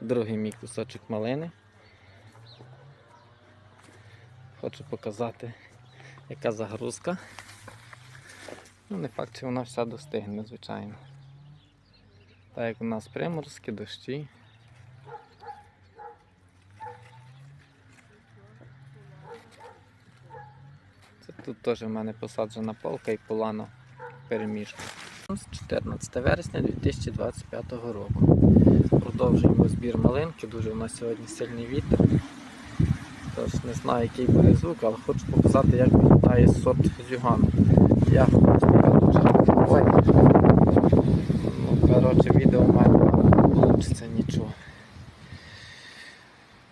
Другий мій кусочок малини. Хочу показати, яка загрузка. Ну, не факт, що вона вся достигне, звичайно. Так як у нас приморозки, дощі. Це тут теж в мене посаджена полка і полана перемішка. 14 вересня 2025 року. Продовжуємо збір малинки, дуже у нас сьогодні сильний вітер. Тож не знаю, який буде звук, але хочу показати, як виглядає сорт зюгану. Така дуже. Ну, коротше, відео не вийде нічого.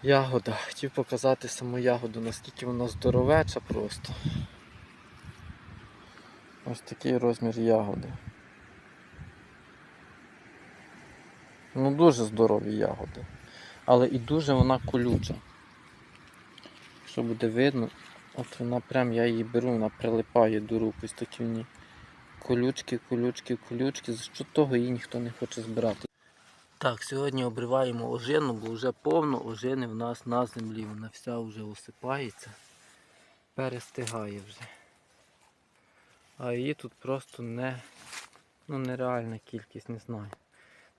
Ягода. Хотів показати саму ягоду, наскільки вона здоровеча просто. Ось такий розмір ягоди. Ну дуже здорові ягоди. Але і дуже вона колюча. Якщо буде видно, от вона прям, я її беру, вона прилипає до рук, ось такі в ній колючки, колючки, колючки, за що того її ніхто не хоче збирати. Так, сьогодні обриваємо ожину, бо вже повно ожини в нас на землі. Вона вся вже осипається, перестигає вже. А її тут просто не, ну, нереальна кількість, не знаю.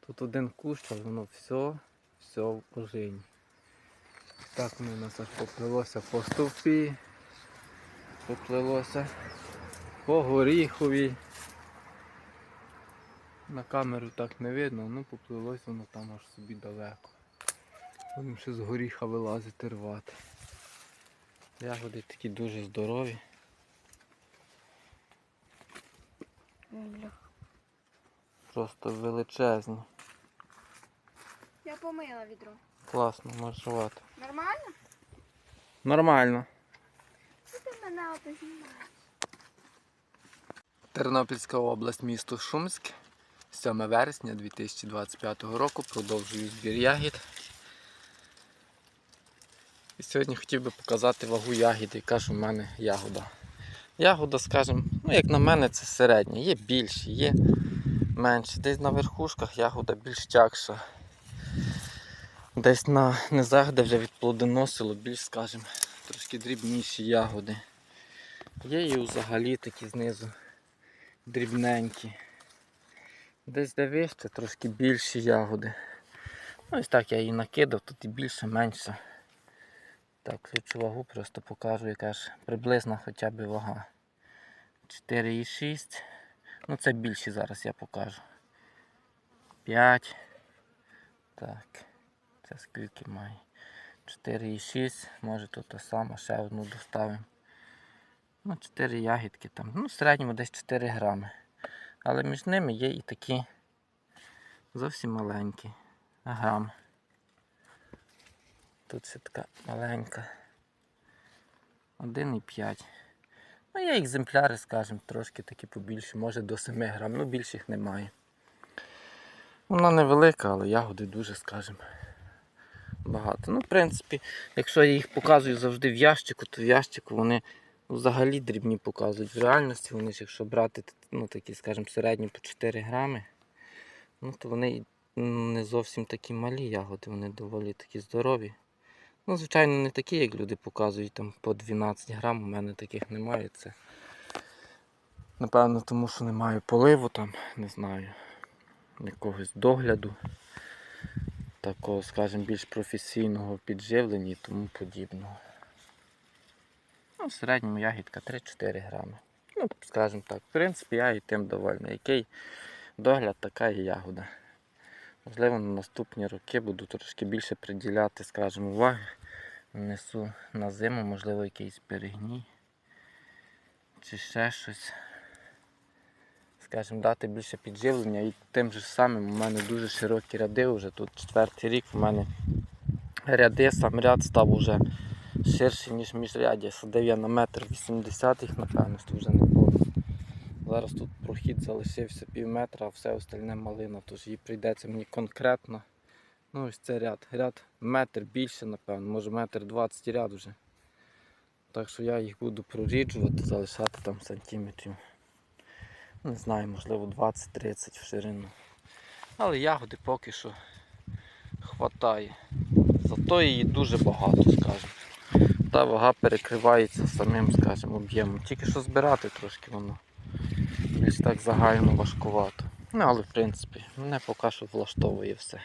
Тут один кущ, але воно все, все в ожині. Так воно у нас аж поплилося по стовпі, поплилося по горіхові. На камеру так не видно, ну поплилось воно там аж собі далеко. Будемо ще з горіха вилазити рвати. Ягоди такі дуже здорові. Просто величезні. Я помила відро. Класно, можеш рвати. Нормально? Нормально. Ти мене ото? Тернопільська область, місто Шумськ. 7 вересня 2025 року продовжую збір ягід. І сьогодні хотів би показати вагу ягід, яка ж у мене ягода. Ягода, скажімо, ну як на мене, це середня. Є більші, є менші. Десь на верхушках ягода більш тягша. Десь на низах, де вже відплодоносило, більш, скажімо, трошки дрібніші ягоди. Є і взагалі такі знизу дрібненькі. Десь де вище, трошки більші ягоди. Ну, ось так я її накидав, тут і більше, менше. Так, цю вагу просто покажу, яка ж приблизна хоча б вага. 4,6. Ну це більші зараз я покажу. 5. Так. Це скільки має? 4,6. Може тут та сама, ще одну доставимо. Ну, 4 ягідки там. Ну, в середньому десь 4 грами. Але між ними є і такі зовсім маленькі. Грам. Тут ще така маленька. 1,5. Ну, є екземпляри, скажімо, трошки такі побільші, може до 7 грам, ну більших немає. Вона невелика, але ягоди дуже, скажімо, багато. Ну, в принципі, якщо я їх показую завжди в ящику, то в ящику вони взагалі дрібні показують. В реальності вони ж, якщо брати ну, такі, скажімо, середні по 4 грами, ну, то вони не зовсім такі малі ягоди, вони доволі такі здорові. Ну, звичайно, не такі, як люди показують, там по 12 грам, у мене таких немає. Це напевно тому, що немає поливу там, не знаю, якогось догляду, такого, скажімо, більш професійного підживлення і тому подібного. Ну, в середньому ягідка 3-4 грами. Ну, скажімо так, в принципі, я і тим довольний. Який догляд, така і ягода. Можливо, на наступні роки буду трошки більше приділяти, скажімо, уваги. Несу на зиму, можливо, якийсь перегній чи ще щось. Скажімо, дати більше підживлення і тим же самим у мене дуже широкі ряди вже. Тут четвертий рік у мене ряди, сам ряд став уже ширший, ніж міжряддя. Садив я на метр 80 їх, напевно, що вже не було. Зараз тут прохід залишився пів метра, а все остальне малина, тож їй прийдеться мені конкретно. Ну ось це ряд. Ряд метр більше, напевно, може метр 20 ряд вже. Так що я їх буду проріджувати, залишати там сантиметрів. Не знаю, можливо 20-30 в ширину. Але ягоди поки що хватає. Зато її дуже багато, скажімо. Та вага перекривається самим, скажімо, об'ємом. Тільки що збирати трошки воно. Десь так загально важкувато. Ну, але в принципі, мене поки що влаштовує все.